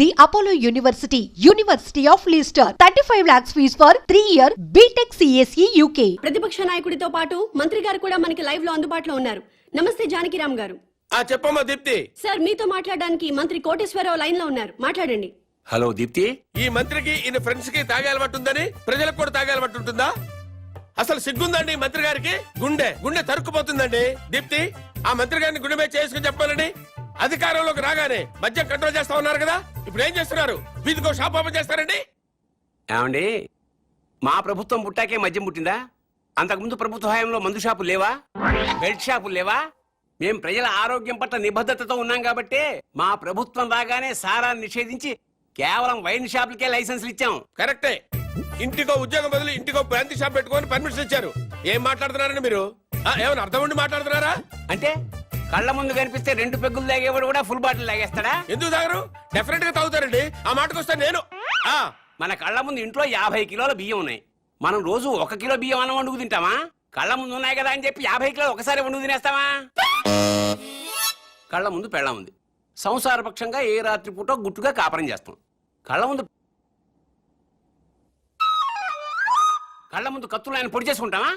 The Apollo University, University of Leicester. 35 lakhs fees for 3 year BTech CSE UK. ప్రతిపక్ష నాయకుడితో పాటు మంత్రి గారు కూడా మనకి లైవ్లో అందుబాటులో ఉన్నారు. నమస్తే జానకిరామ్ గారు. ఆ చెప్పమ్మా దీప్తి. సార్ మీతో మాట్లాడడానికి మంత్రి కోటేశ్వరరావు లైన్లో ఉన్నారు. మాట్లాడండి. హలో దీప్తి. ఈ మంత్రికి ఈయన ఫ్రెండ్స్కి తాగే అలవాటు ఉందని ప్రజలకు కూడా తాగే అలవాటు ఉంటుందా? అసలు సిగ్గుందండి మంత్రి గారికి? గుండె గుండె తరుక్కుపోతుందండి. దీప్తి ఆ మంత్రి గారిని గుండె మీద చేసుకుని చెప్పాలని అధికారంలోకి రాగానే మద్యం కంట్రోల్ చేస్తా ఉన్నారు కదా? ఇప్పుడు ఏం చేస్తున్నారు? వీధికో షాప్ ఓపెన్ చేస్తారండి? ఏమండి? మా ప్రభుత్వం పుట్టాకే మద్యం పుట్టిందా? అంతకుముందు ప్రభుత్వ హయాంలో మందు షాపులు లేవా? బెల్ట్ షాపులు లేవా? మేం ప్రజల ఆరోగ్యం పట్ల నిబద్ధతతో ఉన్నాం కాబట్టే మా ప్రభుత్వం రాగానే సారాన్ని నిషేధించి కేవలం వైన్ షాపులకే లైసెన్సులు ఇచ్చాం. కరెక్టే. ఇంటికో ఉద్యోగం బదులు ఇంటికో బ్రాంతి షాప్ పెట్టుకొని పర్మిషన్ ఇచ్చారు. ఏం మాట్లాడుతున్నారండి మీరు? ఆ, ఏమైనా అర్థం ఉండి మాట్లాడుతున్నారా? అంటే కళ్ళ ముందు కనిపిస్తే రెండు పెగ్గులు తాగేవాడు కూడా ఫుల్ బాటిల్ తాగేస్తాడా? ఎందుకు తాగరు? డెఫినెట్గా తాగుతారండి. ఆ మాటకు వస్తే నేను. ఆ మన కళ్ళ ముందు ఇంట్లో యాభై కిలోల బియ్యం ఉన్నాయి. మనం రోజు ఒక కిలో బియ్యం అన్నం వండుకు తింటామా? కళ్ళ ముందు ఉన్నాయి కదా అని చెప్పి యాభై కిలో ఒకసారి వండుకు తినేస్తామా? కళ్ళ ముందు పెళ్ళం ఉంది. సంసార పక్షంగా ఏ రాత్రి పూట గుట్టుగా కాపురం చేస్తాం. కళ్ళ ముందు కళ్ళ ముందు కత్తులు ఆయన పొడి చేసుకుంటామా?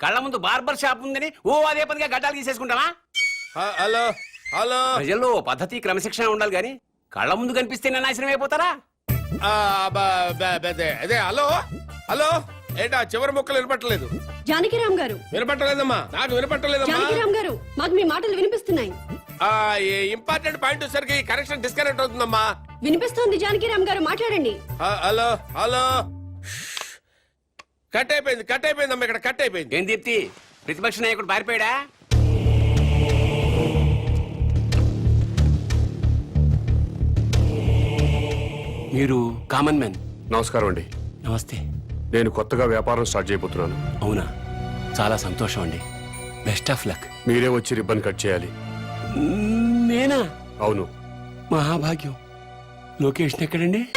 కళ్ళ ముందు బార్బర్ షాప్ ఉందని ఓ అదే పదిగా గడ్డాలు తీసేసుకుంటామా? Hello hello. ప్రజల్లో పద్ధతి క్రమశిక్షణ ఉండాలి కానీ కళ్ళ ముందు కనిపిస్తేనే నాశనం అయిపోతారా? ఆ, బ- బ- బ- అదే అదే హలో హలో. ఏంటా చివరి ముక్కలు వినపట్టలేదు? జానకిరామ్ గారు. వినపట్టలేదమ్మా నాకు వినపట్టలేదమ్మా. జానకిరామ్ గారు మాకు మీ మాటలు వినిపిస్తున్నాయి. ఆ ఇంపార్టెంట్ పాయింట్ వచ్చేసరికి కనెక్షన్ డిస్కనెక్ట్ అవుతుందమ్మా. వినిపిస్తోంది జానకిరామ్ గారు మాట్లాడండి. హ- హలో హలో. కట్ అయిపోయింది కట్ అయిపోయిందమ్మా ఇక్కడ కట్ అయిపోయింది. ఏం దీప్తి? ప్రతిపక్ష నాయకుడు పారిపోయాడా? మీరు కామన్ మ్యాన్ నమస్కారం అండి. నమస్తే. నేను కొత్తగా వ్యాపారం స్టార్ట్ చేయబోతున్నాను. అవునా? చాలా సంతోషం అండి. బెస్ట్ ఆఫ్ లక్ మీరే వచ్చి రిబ్బన్ కట్ చేయాలి. నేనా? అవును. మహాభాగ్యం. లొకేషన్ ఎక్కడండి?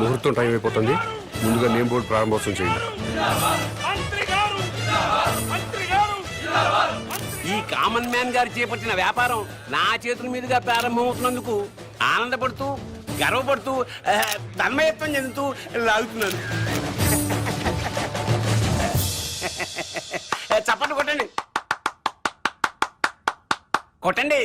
ముహూర్తం టైం అయిపోతుంది. ముందుగా నేమ్ బోర్డు ప్రారంభోత్సవం చేయండి. ఈ కామన్ మ్యాన్ గారు చేపట్టిన వ్యాపారం నా చేతుల మీదుగా ప్రారంభమవుతున్నందుకు ఆనందపడుతూ గర్వపడుతూ ఆ, తన్మయత్వం చెందుతూ లాగుతున్నాను. చప్పట్లు కొట్టండి. కొట్టండి.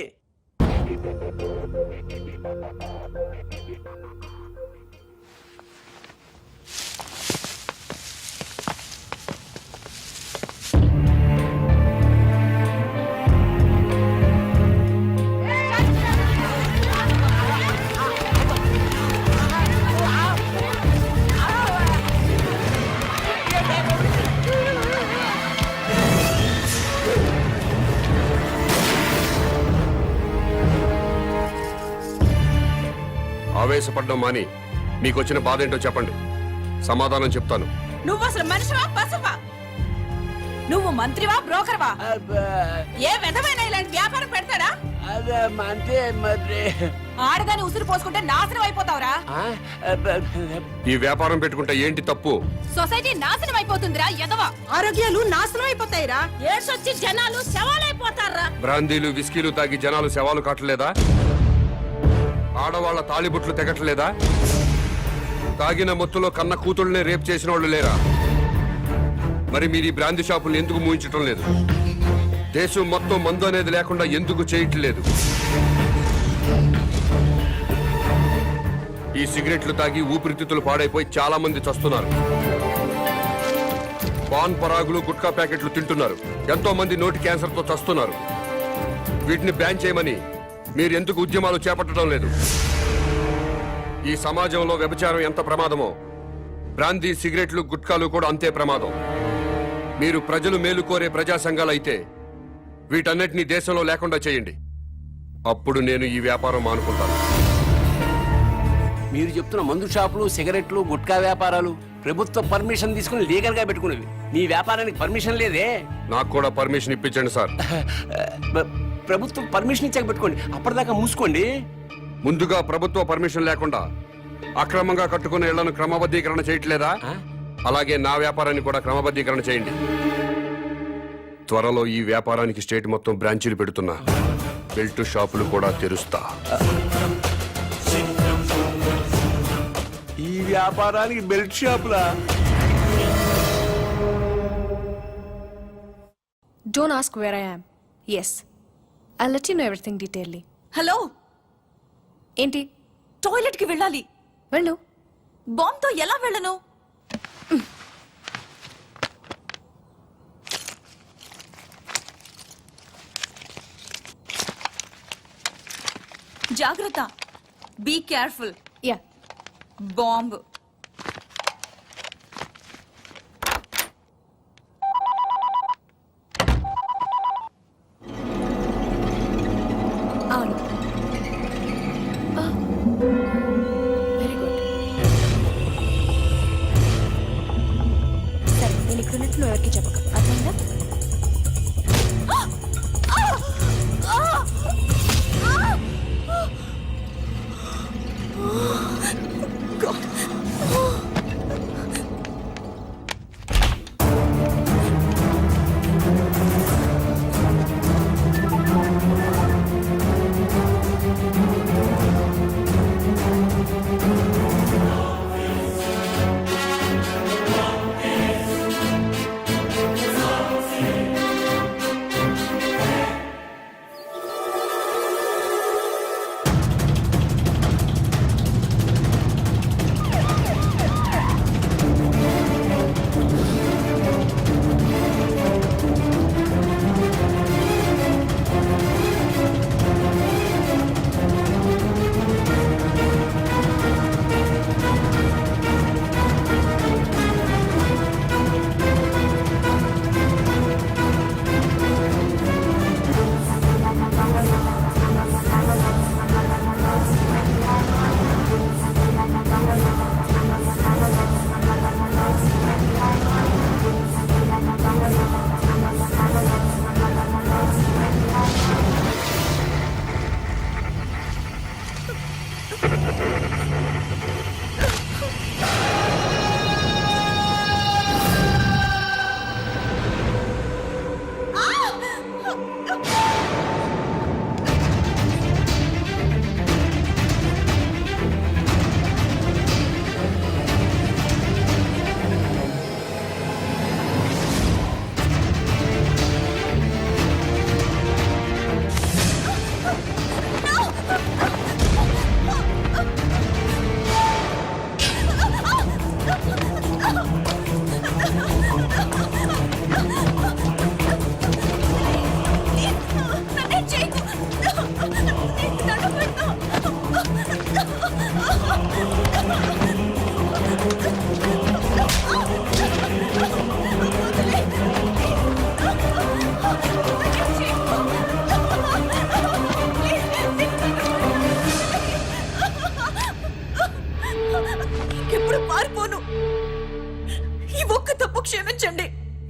ఆవేశపడ్డం మాని మీకు వచ్చిన బాధ ఏంటో చెప్పండి. సమాధానం చెప్తాను. నువ్వు అసలు మనిషివా పశువా? నువ్వు మంత్రివా బ్రోకర్వా? ఏ విధమైన ఇలాంటి వ్యాపారం పెడతాడా? అంటే మరి ఆడదాని ఉసురు పోసుకుంటే నాశనం అయిపోతావురా. ఈ వ్యాపారం పెట్టుకుంటే ఏంటి తప్పు? సొసైటీ నాశనం అయిపోతుందిరా ఎదవా ఆరోగ్యాలు నాశనం అయిపోతాయిరా. ఏడ్సొచ్చి జనాలు శవాలైపోతారా? బ్రాందీలు విస్కీలు తాగి జనాలు శవాలు కాటలేదా? ఆడవాళ్ళ తాళిబుట్లు తెగట్లేదా? తాగిన మొత్తులో కన్న కూతుళ్ళనే రేప్ చేసిన వాళ్ళు లేరా? మరి మీరు ఈ బ్రాంది షాపులు ఎందుకు మూయించటం లేదు? దేశం మొత్తం మందు అనేది లేకుండా ఎందుకు చేయట్లేదు? ఈ సిగరెట్లు తాగి ఊపిరితిత్తులు పాడైపోయి చాలా మంది చస్తున్నారు. పాన్ పరాగులు గుట్కా ప్యాకెట్లు తింటున్నారు. ఎంతో మంది నోటి క్యాన్సర్తో చస్తున్నారు. వీటిని బ్యాన్ చేయమని మీరు ఎందుకు ఉద్యమాలు చేపట్టడం లేదు? ఈ సమాజంలో వ్యభిచారం ఎంత ప్రమాదమో బ్రాందీ సిగరెట్లు గుట్కాలు కూడా అంతే ప్రమాదం. మీరు ప్రజలు మేలు కోరే ప్రజా సంఘాలైతే వీటన్నిటినీ దేశంలో లేకుండా చేయండి. అప్పుడు నేను ఈ వ్యాపారం మానుకుంటాను. మీరు చెప్తున్న మందు షాపులు సిగరెట్లు గుట్కా వ్యాపారాలు ప్రభుత్వ పర్మిషన్ తీసుకుని లీగల్గా పెట్టుకునేవి. మీ వ్యాపారానికి పర్మిషన్ లేదే? నాకు కూడా పర్మిషన్ ఇప్పించండి సార్. ప్రభుత్వం పర్మిషన్ ఇచ్చాక పెట్టుకోండి. అప్పటిదాకా మూసుకోండి. ముందుగా ప్రభుత్వ పర్మిషన్ లేకుండా అక్రమంగా కట్టుకున్న ఇళ్ళను క్రమబద్ధీకరణ చేయట్లేదా? అలాగే నా వ్యాపారాన్ని కూడా క్రమబద్ధీకరణ చేయండి. త్వరలో ఈ వ్యాపారానికి స్టేట్ మొత్తం బ్రాంచీలు పెడుతున్నా. బెల్ట్ షాపులు కూడా తెరుస్తా. ఈ వ్యాపారానికి బెల్ట్ షాపులా? Don't ask where I am. Yes. I'll let you know everything detailedly. Hello ఏంటి? టాయిలెట్కి వెళ్ళాలి. వెళ్ళు. బాంబ్తో ఎలా వెళ్ళను? జాగ్రత్త. బీ కేర్ఫుల్ యా బాంబ్.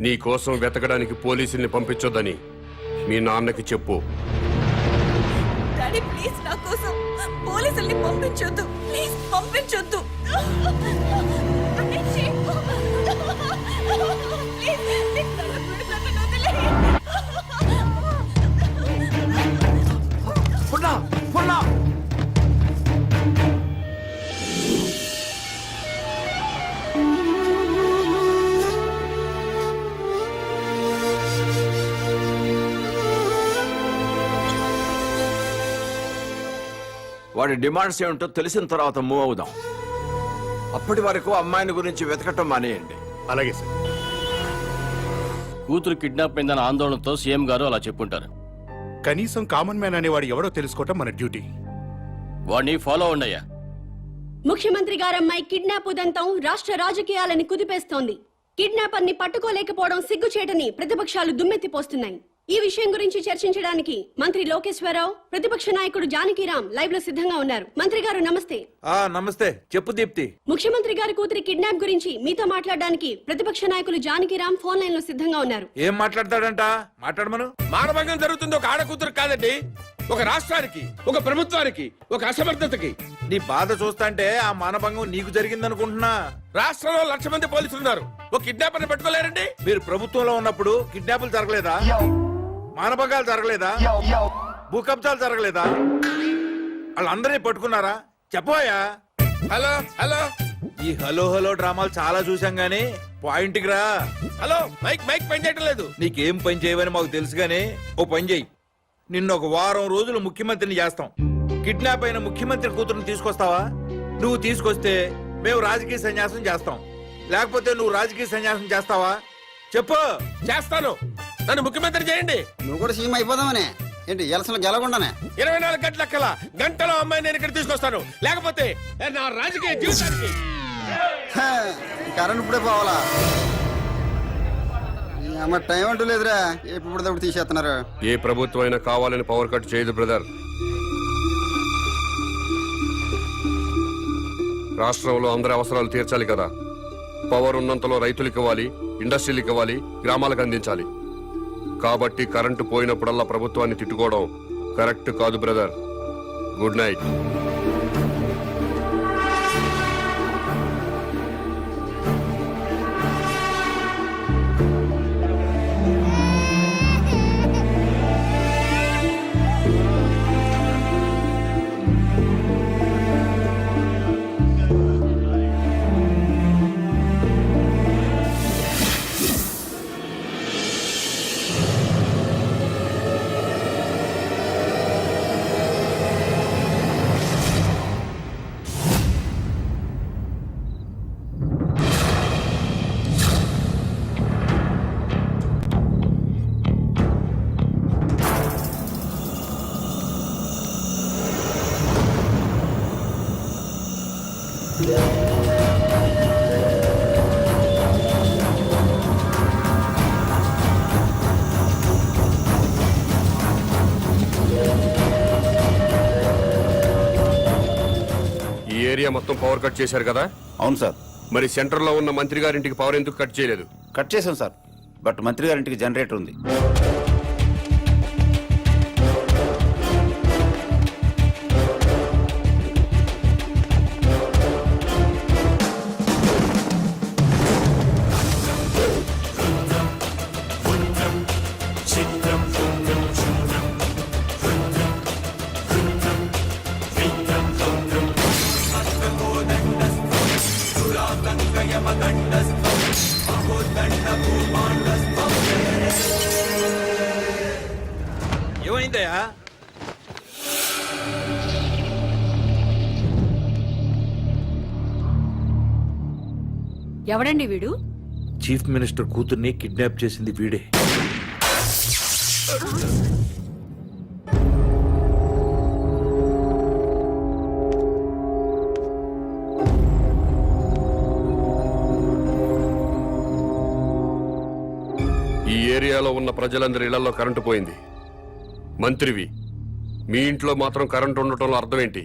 నీ కోసం వెతకడానికి పోలీసుల్ని పంపించొద్దని మీ నాన్నకి చెప్పు. డాడీ ప్లీజ్ నా కోసం పోలీసుల్ని పంపించొద్దు. వాడి డిమాండ్స్ ఏమిటో తెలిసిన తర్వాత మూవ్ అవుదాం. అప్పటి వరకు అమ్మాయిని గురించి వెతకటం మానేయండి. అలాగే సార్. కూతురు కిడ్నాప్ అయిందన్న ఆందోళనతో సీఎం గారు అలా చెప్పుంటారు. కనీసం కామన్ మ్యాన్ అనేవాడు ఎవడో తెలుసుకోవటం మన డ్యూటీ. వాడిని ఫాలో అవ్వండి అయ్యా. ముఖ్యమంత్రి గారమ్మాయి కిడ్నాప్ ఉదంతం రాష్ట్ర రాజకీయాలని కుదిపేస్తోంది. కిడ్నాపర్ని పట్టుకోలేకపోవడం సిగ్గుచేటని ప్రతిపక్షాలు దుమ్మెత్తిపోస్తున్నాయి ఈ విషయం గురించి చర్చించడానికి మంత్రి లోకేశ్వరరావు ప్రతిపక్ష నాయకుడు జానకిరాం లైవ్లో సిద్ధంగా ఉన్నారు. మంత్రి గారు నమస్తే. ఆ నమస్తే. చెప్పు దీప్తి. ముఖ్యమంత్రి గారి కూతురి కిడ్నాప్ గురించి మీతో మాట్లాడడానికి ప్రతిపక్ష నాయకులు జానకిరాం ఫోన్ లైన్లో సిద్ధంగా ఉన్నారు. ఏం మాట్లాడతాడంట? మాట్లాడమను. మానభంగం జరుగుతుంది. ఒక ఆడ కూతురు కాదండి. ఒక రాష్ట్రానికి ఒక ప్రభుత్వానికి ఒక అసమర్థతకి. నీ బాధ చూస్తాంటే ఆ మానభంగం నీకు జరిగిందనుకుంటున్నా. రాష్ట్రంలో లక్ష మంది పోలీసులు ఉన్నారు ఒక కిడ్నాపర్ పట్టుకోలేరండి? మీరు ప్రభుత్వంలో ఉన్నప్పుడు కిడ్నాపులు జరగలేదా? మానభంగాలు జరగలేదా? భూ కబ్జాలు జరగలేదా? వాళ్ళందరినీ పట్టుకున్నారా? చెప్పోయా హలో హలో. ఈ హలో హలో డ్రామాలు చాలా చూసాం గానీ పాయింట్కి రా. హలో మైక్ మైక్ పని చేయటం లేదు. నీకేం పని చేయవని మాకు తెలుసు గానీ ఓ పని చెయ్యి నిన్ను ఒక వారం రోజులు ముఖ్యమంత్రిని చేస్తాం. కిడ్నాప్ అయిన ముఖ్యమంత్రి కూతురుని తీసుకొస్తావా? నువ్వు తీసుకొస్తే మేము రాజకీయ సన్యాసం చేస్తాం. లేకపోతే నువ్వు రాజకీయ సన్యాసం చేస్తావా? చెప్పు. చేస్తాను. నన్ను ముఖ్యమంత్రి చేయండి. నువ్వు కూడా సీఎం అయిపోదామనే. ఏంటి ఎలసలు గెలకుండానే ఇరవై నాలుగు గంటల కల్లా గంటలో అమ్మాయి నేను ఇక్కడ తీసుకొస్తాను. లేకపోతే నా రాజకీయ జీవితానికి. హే, కరెంట్ ఇప్పుడే పోవాలా? అమ్మ టైం అంటూ లేదురా. ఎప్పుడు తప్పుడు తీసేస్తున్నారు. ఏ ప్రభుత్వం అయినా కావాలని పవర్ కట్ చేయదు బ్రదర్ రాష్ట్రంలో అందరి అవసరాలు తీర్చాలి కదా. పవర్ ఉన్నంతలో రైతులకు ఇవ్వాలి ఇండస్ట్రీలకు ఇవ్వాలి గ్రామాలకు అందించాలి. కాబట్టి కరెంటు పోయినప్పుడల్లా ప్రభుత్వాన్ని తిట్టుకోవడం కరెక్ట్ కాదు బ్రదర్. Good night. ఏరియా మొత్తం పవర్ కట్ చేశారు కదా? అవును సార్. మరి సెంటర్లో ఉన్న మంత్రి గారింటికి పవర్ ఎందుకు కట్ చేయలేదు? కట్ చేసాం సార్. బట్ మంత్రి గారింటికి జనరేటర్ ఉంది. ఏమైందయ్యా ఎవడండి వీడు? చీఫ్ మినిస్టర్ కూతుర్ని కిడ్నాప్ చేసింది వీడే. ఈ ఏరియాలో ఉన్న ప్రజలందరి ఇళ్ళలో కరెంటు పోయింది. మంత్రివి మీ ఇంట్లో మాత్రం కరెంటు ఉండటంలో అర్థం ఏంటి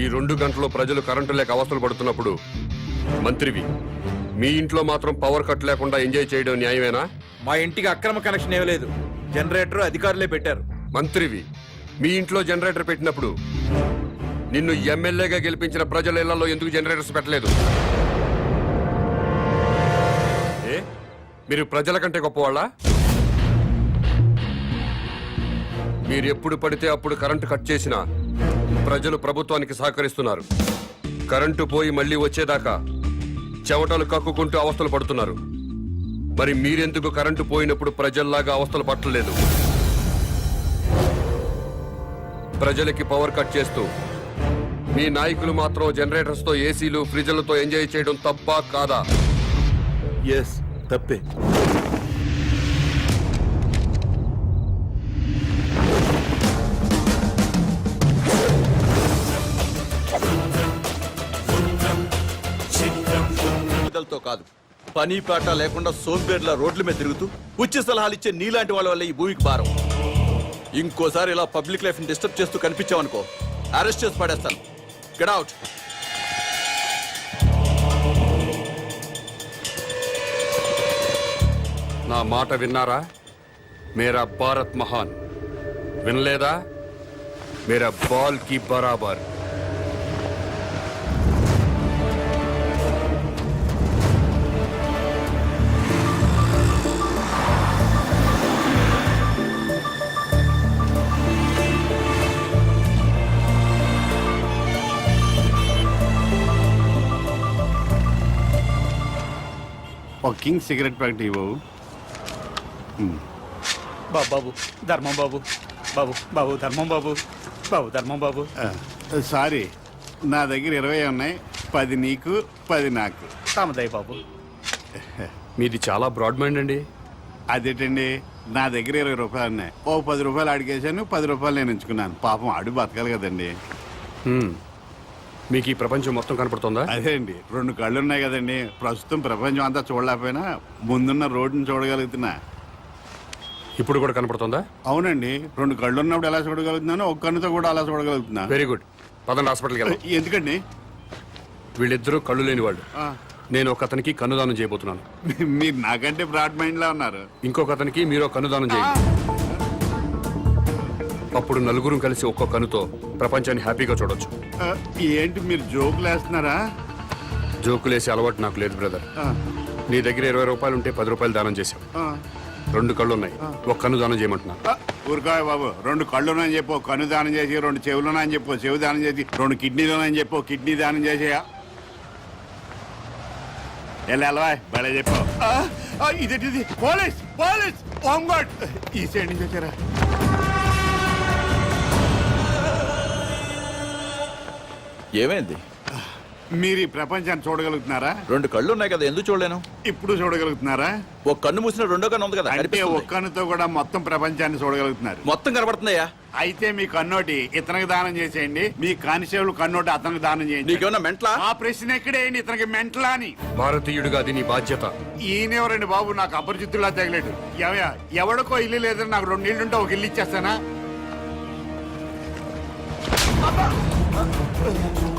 ఈ రెండు గంటలు ప్రజలు కరెంటు లేక అవస్థలు పడుతున్నప్పుడు మంత్రివి మీ ఇంట్లో మాత్రం పవర్ కట్ లేకుండా ఎంజాయ్ చేయడం న్యాయమేనా? మా ఇంటికి అక్రమ కనెక్షన్ ఇవ్వలేదు జనరేటర్ అధికారులే పెట్టారు. మంత్రివి మీ ఇంట్లో జనరేటర్ పెట్టినప్పుడు నిన్ను ఎమ్మెల్యేగా గెలిపించిన ప్రజల ఇళ్ళలో ఎందుకు జనరేటర్స్ పెట్టలేదు? ఏ? మీరు ప్రజల కంటే గొప్పవాళ్ళా? మీరు ఎప్పుడు పడితే అప్పుడు కరెంటు కట్ చేసినా ప్రజలు ప్రభుత్వానికి సహకరిస్తున్నారు. కరెంటు పోయి మళ్ళీ వచ్చేదాకా చెమటలు కక్కుకుంటూ అవస్థలు పడుతున్నారు. మరి మీరెందుకు కరెంటు పోయినప్పుడు ప్రజల్లాగా అవస్థలు పట్టలేదు? ప్రజలకి పవర్ కట్ చేస్తూ మీ నాయకులు మాత్రం జనరేటర్స్తో ఏసీలు ఫ్రిడ్జ్లతో ఎంజాయ్ చేయడం తప్ప కాదా? ఎస్ తప్పే. కాదు. పని పాట లేకుండా సోంబేర్ల రోడ్ల మీద తిరుగుతూ ఉచిత సలహాలు ఇచ్చే నీలాంటి వాళ్ళ వల్ల ఈ భూమికి భారం. ఇంకోసారి ఇలా పబ్లిక్ లైఫ్ని డిస్టర్బ్ చేస్తూ కనిపించావనుకో అరెస్ట్ చేసి పడేస్తాను. గెట్ అవుట్ నా మాట విన్నారా? మేరా భారత్ మహాన్. వినలేదా? మేరా బాల్కి బరాబర్. కింగ్ సిగరెట్ ప్యాకెట్ ఇవ్వవు. బాబు ధర్మం బాబు బాబు బాబు ధర్మం బాబు బాబు ధర్మం బాబు. సారీ నా దగ్గర ఇరవై ఉన్నాయి పది నీకు పది నాకు. తామదయ్య బాబు. మీది చాలా బ్రాడ్ మైండ్ అండి. అదేంటండి నా దగ్గర ఇరవై రూపాయలు ఉన్నాయి. ఓ పది రూపాయలు అడిగేశాను పది రూపాయలు నేను ఎంచుకున్నాను. పాపం అడు బతకాలి కదండి. హ్మ్. మీకు ఈ ప్రపంచం మొత్తం కనపడుతుందా? అదే అండి. రెండు కళ్ళు ఉన్నాయి కదండి. ప్రస్తుతం ప్రపంచం అంతా చూడలేకపోయినా ముందున్న రోడ్డుని చూడగలుగుతున్నా. ఇప్పుడు కూడా కనపడుతుందా? అవునండి. రెండు కళ్ళు ఉన్నప్పుడు ఎలా చూడగలుగుతున్నానో ఒక కన్నుతో కూడా అలా చూడగలుగుతున్నా. వెరీ గుడ్ పదండి హాస్పిటల్కి వెళ్దాం. ఎందుకండి? వీళ్ళిద్దరూ కళ్ళు లేని వాళ్ళు. నేను ఒక అతనికి కన్నుదానం చేయబోతున్నాను. మీరు నాకంటే బ్రాడ్ మైండ్ లా ఉన్నారు. ఇంకొక అతనికి మీరు కన్నుదానం చేయండి. అప్పుడు నలుగురు కలిసి ఒక్కో కన్నుతో ప్రపంచాన్ని హ్యాపీగా చూడొచ్చు. ఏంటి మీరు జోకులు వేస్తున్నారా? జోకులేసే అలవాటు నాకు లేదు బ్రదర్. నీ దగ్గర ఇరవై రూపాయలు ఉంటే పది రూపాయలు దానం చేశావు. రెండు కళ్ళు ఉన్నాయి ఒక కన్ను దానం చేయమంటున్నా. ఊరుకోయ్ బాబు. రెండు కళ్ళునని చెప్పు కన్ను దానం చేసి రెండు చెవులునని చెప్పు చెవు దానం చేసి రెండు కిడ్నీలునని చెప్పు కిడ్నీ దానం చేసేయా? వెళ్ళవా భలే చెప్పు ఆ, ఆ, ఇదేంటి ఇది పోలీస్ పోలీస్ ఓంగోడ్. ఈ సైడ్ నుంచి వచ్చారా? ఏమైంది? మీరు ఈ ప్రపంచాన్ని చూడగలుగుతున్నారా? రెండు కళ్ళు ఉన్నాయి కదా ఎందుకు చూడలేను? ఇప్పుడు చూడగలుగుతున్నారా? ఒక కన్ను మూసిన రెండో కన్ను ఉంది కదా అంటే కనిపిస్తుంది. ఒక్క కన్నుతో కూడా మొత్తం ప్రపంచాన్ని చూడగలుగుతున్నారు. మొత్తం కనబడుతుందయ్యా అయితే మీ కన్నోటి ఇతనికి దానం చేసేయండి. మీ కానిస్టేబుల్ కన్నోటి అతనికి దానం చేయండి. నీకేమన్నా మెంట్లా? ఆ ప్రశ్న ఎక్కడేయండి ఇతనికి మెంటలా అని. భారతీయుడిగా అది నీ బాధ్యత. ఈయనెవరండి బాబు నాకు అపరిచితుల్లా తగిలేడు. ఎవయా ఎవడికో ఇల్లు లేదని నాకు రెండు ఇల్లు ఉంటే ఒక ఇల్లు ఇచ్చేస్తానా? Ölüm.